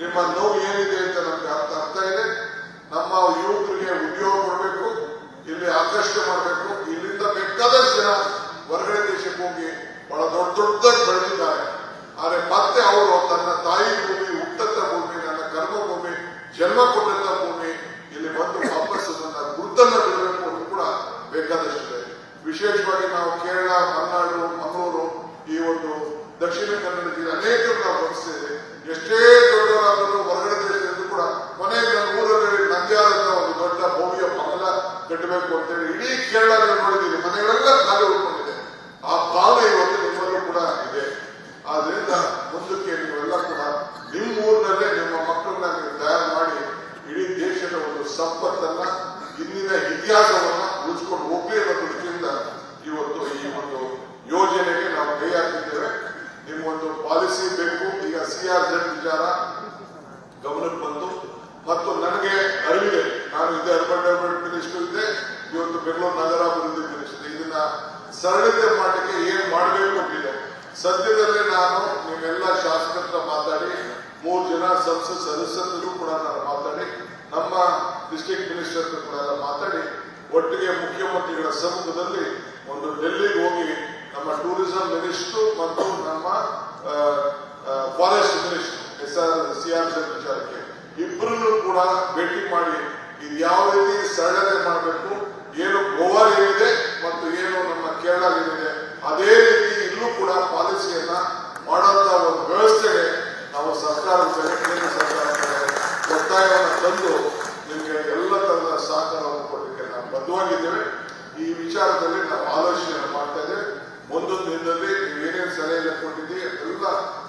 ನಿಮ್ಮ ನೋವು ಏನಿದೆ ಅಂತ ನಮ್ಗೆ ಅರ್ಥ ಅರ್ಥ ಇದೆ. ನಮ್ಮ ಯುವಕರಿಗೆ ಉದ್ಯೋಗ ಕೊಡಬೇಕು, ಇಲ್ಲಿ ಆಕರ್ಷಣೆ ಮಾಡಬೇಕು. ಇಲ್ಲಿಂದ ಬೇಕಾದಷ್ಟು ಜನ ಹೊರಗಡೆ ದೇಶಕ್ಕೆ ಹೋಗಿ ಬಹಳ ದೊಡ್ಡ ದೊಡ್ಡದಾಗಿ ಬೆಳೆದಿದ್ದಾರೆ. ಆದರೆ ಮತ್ತೆ ಅವರು ತನ್ನ ತಾಯಿ ಭೂಮಿ ಹುಟ್ಟಂತ ಭೂಮಿ ನನ್ನ ಕರ್ಮ ಭೂಮಿ, ಜನ್ಮ ಕೊಟ್ಟಂತ ಭೂಮಿ ಇಲ್ಲಿ ಬಂದು ವಾಪಸ್ ನನ್ನ ಗುರುತನ್ನ ಬಿಡಬೇಕು ಕೂಡ ಬೇಕಾದಷ್ಟಿದೆ. ವಿಶೇಷವಾಗಿ ನಾವು ಕೇರಳ, ಮಲೆನಾಡು, ಮಂಗಳೂರು ಈ ಒಂದು ದಕ್ಷಿಣ ಕನ್ನಡ ಜಿಲ್ಲೆ ಅನೇಕರು ನಾವು ಎಷ್ಟೇ ದೊಡ್ಡವರಾದರೂ ಹೊರಗಡೆ ದೇಶದಲ್ಲೂ ಕೂಡ ಕೊನೆಗೆ ನನ್ನ ಊರಲ್ಲಿ ಒಂದು ದೊಡ್ಡ ಭವ್ಯ ಮಗಲ ಕಟ್ಟಬೇಕು ಅಂತೇಳಿ ಇಡೀ ಕೇರಳ ನೀವು ನೋಡಿದ್ದೀರಿ ಮನೆಗಳೆಲ್ಲ ಖಾಲಿ ಉಳ್ಕೊಂಡಿದೆ. ಆ ಭಾವನೆ ಇವತ್ತು ನಿಮ್ಮಲ್ಲೂ ಕೂಡ ಇದೆ. ಆದ್ರಿಂದ ಮುಂದಕ್ಕೆ ನೀವೆಲ್ಲ ಕೂಡ ನಿಮ್ಮ ಊರಿನಲ್ಲೇ ನಿಮ್ಮ ಮಕ್ಕಳನ್ನ ನೀವು ತಯಾರು ಮಾಡಿ ಇಡೀ ದೇಶದ ಒಂದು ಸಂಪತ್ತನ್ನ, ಇಂದಿನ ಇತಿಹಾಸವನ್ನ ಉಳಿಸ್ಕೊಂಡು ಹೋಗ್ಲಿ ಅನ್ನೋ ದೃಷ್ಟಿಯಿಂದ ಇವತ್ತು ಈ ಒಂದು ಯೋಜನೆಗೆ ನಾವು ಕೈ ಹಾಕಿದ್ದೇವೆ ನಿಮ್ಮೊಂದು ಪಾಲಿಸಿ ಬೇಕು ಈಗ ಸಿ ಆರ್ ಜೆಡ್ ವಿಚಾರ ಗಮನಕ್ಕೆ ಬಂತು ಮತ್ತು ನನಗೆ ಅರಿವಿದೆ. ನಾನು ಇದ್ದೆ ಅರ್ಬನ್ ಡೆವಲಪ್ಮೆಂಟ್ ಮಿನಿಸ್ಟರ್ ಇದ್ದೆ ಇವತ್ತು ಬೆಂಗಳೂರು ನಗರಾಭಿವೃದ್ಧಿ ಮಿನಿಸ್ಟರ್ ಇದನ್ನ ಸರಳತೆ ಮಾಡಲಿಕ್ಕೆ ಏನ್ ಮಾಡಬೇಕು ಅಂತಿದೆ. ಸದ್ಯದಲ್ಲೇ ನಾನು ನಿಮ್ಮೆಲ್ಲ ಶಾಸಕರ ಮಾತಾಡಿ, ಮೂರು ಜನ ಸಂಸತ್ ಸದಸ್ಯರು ಕೂಡ ನಾನು ಮಾತಾಡಿ, ನಮ್ಮ ಡಿಸ್ಟ್ರಿಕ್ಟ್ ಮಿನಿಸ್ಟರ್ ಕೂಡ ಮಾತಾಡಿ, ಒಟ್ಟಿಗೆ ಮುಖ್ಯಮಂತ್ರಿಗಳ ಸಮ್ಮುಖದಲ್ಲಿ ಒಂದು ಡೆಲ್ಲಿಗೆ ಹೋಗಿ ನಮ್ಮ ಟೂರಿಸಂ ಮಿನಿಸ್ಟರ್ ಮತ್ತು ನಮ್ಮ forest minister S R C R ವಿಚಾರಕ್ಕೆ ಇಬ್ಬರನ್ನು ಕೂಡ ಭೇಟಿ ಮಾಡಿ ಇದು ಯಾವ ರೀತಿ ಸರಳತೆ ಮಾಡಬೇಕು ಏನು ಗೋವಾ ಏನಿದೆ ಮತ್ತು ಏನು ನಮ್ಮ ಕೇರಳ ಏನಿದೆ ಅದೇ ರೀತಿ ಇಲ್ಲೂ ಕೂಡ ಪಾಲಿಸಿಯನ್ನ ಮಾಡುವಂತ ಒಂದು ವ್ಯವಸ್ಥೆಗೆ ನಾವು ಸರ್ಕಾರದ ಮೇಲೆ ಕೇಂದ್ರ ಸರ್ಕಾರದ ಮೇಲೆ ತಂದು ನಿಮಗೆ ಎಲ್ಲ ತರಹದ ಸಹಕಾರವನ್ನು ಕೊಡಲಿಕ್ಕೆ ನಾವು ಬದ್ಧವಾಗಿದ್ದೇವೆ. ಈ ವಿಚಾರದಲ್ಲಿ ನಾವು ಆಲೋಚನೆ ಮಾಡ್ತಾ ಇದ್ದೇವೆ. ಒಂದೊಂದು ದಿನದಲ್ಲಿ ನೀವು ಏನೇನ್ ಸಲಹೆ ಕೊಟ್ಟಿದ್ದೀವಿ ಎಲ್ಲ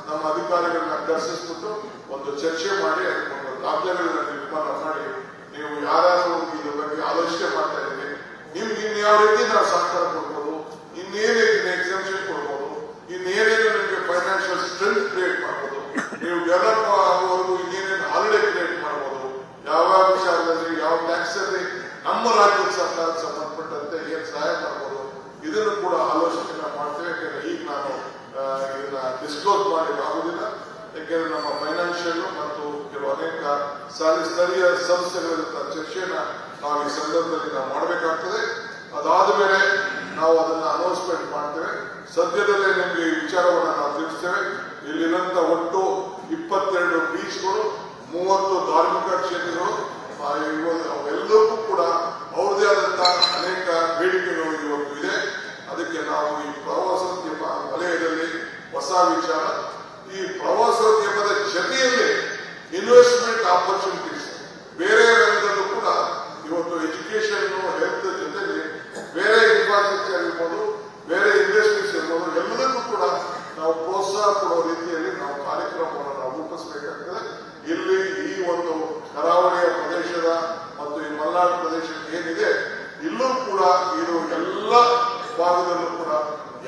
ನಮ್ಮ ಅಧಿಕಾರಿಗಳನ್ನ ಕರೆಸಿಸ್ಬಿಟ್ಟು ಒಂದು ಚರ್ಚೆ ಮಾಡಿ ಅದಕ್ಕೊಂದು ದಾಖಲೆಗಳನ್ನ ನಿರ್ಮಾಣ ಮಾಡಿ, ನೀವು ಯಾರ್ಯಾರು ಇದ್ರ ಬಗ್ಗೆ ಆಲೋಚನೆ ಮಾಡ್ತಾ ಇದ್ದೀವಿ ನಿಮ್ಗೆ ಇನ್ಯಾವ ರೀತಿ ನಾವು ಸಹಕಾರ ಕೊಡ್ಬೋದು? ಇನ್ನೇನೇ ಎಕ್ಸಾಮ್ಷನ್ ಕೊಡ್ಬೋದು? ಇನ್ನೇನೇನು ನಿಮಗೆ ಫೈನಾನ್ಷಿಯಲ್ ಸ್ಟ್ರೆಂತ್ ಕ್ರಿಯೇಟ್ ಮಾಡ್ಬೋದು ನೀವು ಡೆವಲಪ್ ಆಗುವವರೆಗೂ ಇನ್ನೇನೇನು ಹಾಲಿಡೇ ಕ್ರಿಯೇಟ್ ಮಾಡ್ಬೋದು ಯಾವ ವಿಚಾರದಲ್ಲಿ ಯಾವ ಟ್ಯಾಕ್ಸ್ ಅಲ್ಲಿ ನಮ್ಮ ರಾಜ್ಯದ ಸರ್ಕಾರ ಸಂಬಂಧಪಟ್ಟಂತೆ ಏನ್ ಸಹಾಯ ಮಾಡ್ಬೋದು ಇದನ್ನು ಕೂಡ ಆಲೋಚನೆಯನ್ನ ಮಾಡ್ತೇವೆ, ಯಾಕಂದ್ರೆ ಈಗ ನಾನು ಇದನ್ನ ಡಿಸ್ಕ್ಲೋಸ್ ಮಾಡಲಿಕ್ಕಾಗುವುದಿಲ್ಲ ಯಾಕೆಂದ್ರೆ ನಮ್ಮ ಫೈನಾನ್ಷಿಯಲ್ ಮತ್ತು ಕೆಲವು ಅನೇಕ ಸ್ಥಳೀಯ ಸ್ಥಳೀಯ ಸಂಸ್ಥೆಗಳ ಚರ್ಚೆಯನ್ನ ನಾವು ಈ ಸಂದರ್ಭದಲ್ಲಿ ನಾವು ಮಾಡಬೇಕಾಗ್ತದೆ. ಅದಾದ ಮೇಲೆ ನಾವು ಅದನ್ನ ಅನೌನ್ಸ್ಮೆಂಟ್ ಮಾಡ್ತೇವೆ. ಸದ್ಯದಲ್ಲೇ ನಿಮಗೆ ಈ ವಿಚಾರವನ್ನು ನಾವು ತಿಳಿಸ್ತೇವೆ. ಇಲ್ಲಿರಂತ ಒಟ್ಟು ಇಪ್ಪತ್ತೆರಡು ಬೀಚ್ಗಳು ಮೂವತ್ತು ಧಾರ್ಮಿಕ ಕ್ಷೇತ್ರಗಳು ಆ, ಇವು- ಅವೆಲ್ಲವೂ ಕೂಡ ಅವ್ರದೇ ಆದಂತಹ ಅನೇಕ ಬೇಡಿಕೆಗಳು ಇವತ್ತು ಇದೆ ಅದಕ್ಕೆ ನಾವು ಈ ಪ್ರವಾಸೋದ್ಯಮ ವಲಯದಲ್ಲಿ ಹೊಸ ವಿಚಾರ ಈ ಪ್ರವಾಸೋದ್ಯಮದ ಜೊತೆಯಲ್ಲಿ ಇನ್ವೆಸ್ಟ್ಮೆಂಟ್ ಆಪರ್ಚುನಿಟೀಸ್ ಬೇರೆ ರಂಗದಲ್ಲೂ ಕೂಡ ಇವತ್ತು ಎಜುಕೇಶನ್ ಹೆಲ್ತ್ ಜೊತೆಲಿ ಬೇರೆ ಇನ್ಫ್ರಾಸ್ಟ್ರಕ್ಚರ್ ಇರ್ಬೋದು ಬೇರೆ ಇಂಡಸ್ಟ್ರೀಸ್ ಇರ್ಬೋದು ಎಲ್ಲದಕ್ಕೂ ಕೂಡ ನಾವು ಪ್ರೋತ್ಸಾಹ ಕೊಡೋ ರೀತಿಯಲ್ಲಿ ನಾವು ಕಾರ್ಯಕ್ರಮವನ್ನು ನಾವು ರೂಪಿಸಬೇಕಾಗ್ತದೆ ಇಲ್ಲಿ ಈ ಒಂದು ಕರಾವಳಿಯ ಪ್ರದೇಶದ ಮತ್ತು ಈ ಮಲೆನಾಡು ಪ್ರದೇಶ ಏನಿದೆ ಇಲ್ಲೂ ಕೂಡ ಇದು ಎಲ್ಲ ಭಾಗದಲ್ಲೂ ಕೂಡ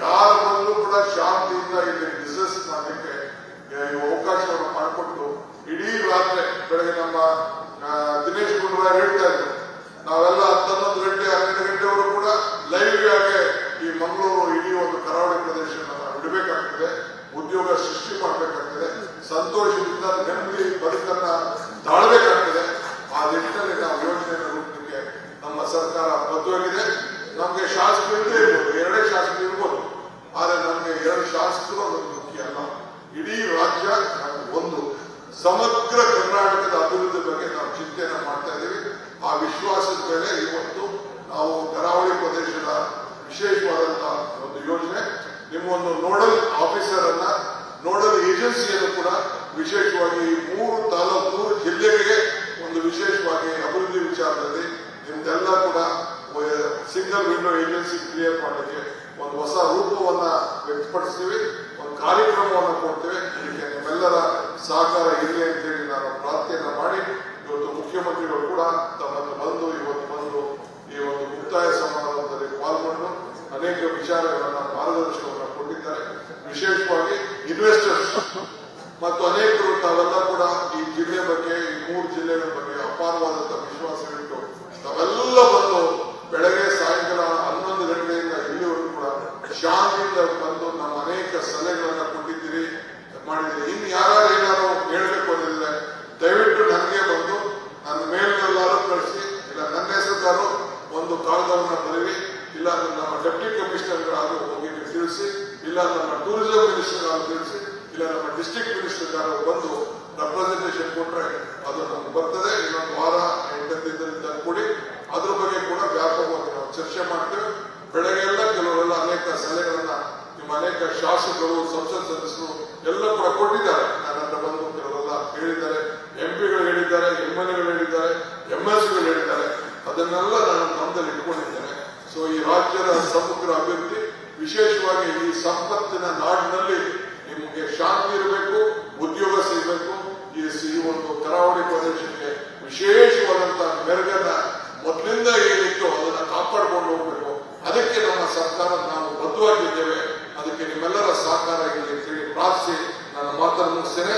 ಯಾರ ಬಂದರೂ ಕೂಡ ಶಾಂತಿಯಿಂದ ಇಲ್ಲಿ ಬಿಸ್ನೆಸ್ ಮಾಡಲಿಕ್ಕೆ ಅವಕಾಶವನ್ನು ಮಾಡಿಕೊಟ್ಟು ಇಡೀ ರಾತ್ರಿ ಬೆಳಗ್ಗೆ ನಮ್ಮ ದಿನೇಶ್ ಗುಂಡೂರಾವ್ ಹೇಳ್ತಾ ಇದ್ರು ನಾವೆಲ್ಲ ಹತ್ತೊಂಬತ್ತು ಗಂಟೆ ಹನ್ನೆರಡು ಗಂಟೆವರೆಗೂ ಕೂಡ ಲೈವ್ ಆಗಿ ಈ ಮಂಗಳೂರು ಇಡೀ ಒಂದು ಕರಾವಳಿ ಪ್ರದೇಶವನ್ನು ನಾವು ಬಿಡಬೇಕಾಗ್ತದೆ ಉದ್ಯೋಗ ಸೃಷ್ಟಿ ಮಾಡಬೇಕಾಗ್ತದೆ ಸಂತೋಷದಿಂದ ನೆಮ್ಮದಿ ಬದುಕನ್ನ ತಾಳ್ಬೇಕಾಗ್ತದೆ ಆ ನಿಟ್ಟಿನಲ್ಲಿ ನಾವು ಯೋಜನೆಯನ್ನು ರೂಪಕ್ಕೆ ನಮ್ಮ ಸರ್ಕಾರ ಬದ್ಧವಾಗಿದೆ ನಮಗೆ ಶಾಸಕರು ಇಲ್ಲದೆ ಇರ್ಬೋದು ಎರಡೇ ಶಾಸಕರು ಇರ್ಬೋದು ಆದ್ರೆ ನಮಗೆ ಎರಡು ಶಾಸಕರು ಅದೊಂದು ಮುಖ್ಯ ಅಲ್ಲ ಇಡೀ ರಾಜ್ಯ ನಮ್ಗೆ ಒಂದು ಸಮಗ್ರ ಕರ್ನಾಟಕದ ಅಭಿವೃದ್ಧಿ ಬಗ್ಗೆ ನಾವು ಚಿಂತನೆ ಮಾಡ್ತಾ ಇದ್ದೀವಿ ಆ ವಿಶ್ವಾಸದ ಮೇಲೆ ಇವತ್ತು ನಾವು ಕರಾವಳಿ ಪ್ರದೇಶದ ವಿಶೇಷವಾದಂತಹ ಒಂದು ಯೋಜನೆ ನಿಮ್ಮ ಒಂದು ನೋಡಲ್ ಆಫೀಸರ್ ಅನ್ನ, ನೋಡಲ್ ಏಜೆನ್ಸಿಯನ್ನು ಕೂಡ ವಿಶೇಷವಾಗಿ ಮೂರು ತಾಲೂಕು ಜಿಲ್ಲೆಗಳಿಗೆ ಒಂದು ವಿಶೇಷವಾಗಿ ಅಭಿವೃದ್ಧಿ ವಿಚಾರದಲ್ಲಿ ನಿಮ್ದೆಲ್ಲ ಕೂಡ ಸಿಂಗಲ್ ವಿಂಡೋ ಏಜೆನ್ಸಿ ಕ್ರಿಯೇಟ್ ಮಾಡೋಕ್ಕೆ ಒಂದು ಹೊಸ ರೂಪವನ್ನ ವ್ಯಕ್ತಪಡಿಸ್ತೀವಿ. ಒಂದು ಕಾರ್ಯಕ್ರಮವನ್ನು ಕೊಡ್ತೇವೆ. ಇದಕ್ಕೆ ನಿಮ್ಮೆಲ್ಲರ ಸಹಕಾರ ಇರಲಿ ಅಂತೇಳಿ ನಾನು ಪ್ರಾರ್ಥನೆ ಮಾಡಿ, ಇವತ್ತು ಮುಖ್ಯಮಂತ್ರಿಗಳು ಕೂಡ ತಮ್ಮನ್ನು ಬಂದು ಇವತ್ತು ಬಂದು ಈ ಒಂದು ಮುಕ್ತಾಯ ಸಮಾರಂಭದಲ್ಲಿ ಪಾಲ್ಗೊಂಡು ಅನೇಕ ವಿಚಾರಗಳನ್ನ ಮಾರ್ಗದರ್ಶನವನ್ನು ಕೊಟ್ಟಿದ್ದಾರೆ. ವಿಶೇಷವಾಗಿ ಇನ್ವೆಸ್ಟರ್ಸ್ ಮತ್ತು ಅನೇಕರು ತಾವೆಲ್ಲ ಕೂಡ ಈ ಜಿಲ್ಲೆ ಬಗ್ಗೆ, ಈ ಮೂರು ಜಿಲ್ಲೆಗಳ ಬಗ್ಗೆ ಅಪಾರವಾದಂತಹ ವಿಶ್ವಾಸವಿಟ್ಟು ರೂರಲ್ ಮಿನಿಸ್ಟರ್ ಅಂತ ತಿಳಿಸಿ ಇಲ್ಲ, ನಮ್ಮ ಡಿಸ್ಟ್ರಿಕ್ಟ್ ಮಿನಿಸ್ಟರ್ ಯಾರು ಬಂದು ರೆಪ್ರೆಸೆಂಟೇಷನ್ ಕೊಟ್ಟರೆ ಅದು ನಮ್ಗೆ ಬರ್ತದೆ. ಇನ್ನೊಂದು ವಾರ ಎಂಟತ್ತಿದ್ದರಿಂದ ಕೊಡಿ ಅದ್ರ ಬಗ್ಗೆ ಕೂಡ ವ್ಯಾಪಕವಾಗಿ ನಾವು ಚರ್ಚೆ ಮಾಡ್ತೇವೆ. ಬೆಳಗ್ಗೆಲ್ಲ ಕೆಲವರೆಲ್ಲ ಅನೇಕ ಸಲಹೆಗಳನ್ನ ನಿಮ್ಮ ಅನೇಕ ಶಾಸಕರು, ಸಂಸತ್ ಸದಸ್ಯರು ಎಲ್ಲ ಕೂಡ ಕೊಟ್ಟಿದ್ದಾರೆ. ನನ್ನ ಬಂದು ಕೆಲವರೆಲ್ಲ ಹೇಳಿದ್ದಾರೆ. ಎಂ ಪಿಗಳು ಹೇಳಿದ್ದಾರೆ ಎಂ ಎಲ್ ಎಗಳು ಹೇಳಿದ್ದಾರೆ ಎಂ ಎಸ್ಗಳು ಹೇಳಿದ್ದಾರೆ. ಅದನ್ನೆಲ್ಲ ನಾನು ಗಮನದಲ್ಲಿ ಇಟ್ಕೊಂಡಿದ್ದೇನೆ ಸೊ ಈ ರಾಜ್ಯದ ಸಮಗ್ರ ಅಭಿವೃದ್ಧಿ ವಿಶೇಷವಾಗಿ ಈ ಸಂಪತ್ತಿನ ನಾಡಿನಲ್ಲಿ ನಿಮಗೆ ಶಾಂತಿ ಇರಬೇಕು, ಉದ್ಯೋಗ ಸಿಗಬೇಕು, ಈ ಒಂದು ಕರಾವಳಿ ಪ್ರದೇಶಕ್ಕೆ ವಿಶೇಷವಾದಂತಹ ಮೆರುಗನ್ನ ಮೊದಲಿಂದ ಏನಿತ್ತು ಅದನ್ನ ಕಾಪಾಡಿಕೊಂಡು ಹೋಗ್ಬೇಕು. ಅದಕ್ಕೆ ನಮ್ಮ ಸರ್ಕಾರ ನಾವು ಬದ್ಧವಾಗಿದ್ದೇವೆ. ಅದಕ್ಕೆ ನಿಮ್ಮೆಲ್ಲರ ಸಹಕಾರ ಹೇಳಿ ಪ್ರಾರ್ಥಿಸಿ. ನನ್ನ ಮಾತನ್ನು ಮುಗಿಸ್ತೇನೆ.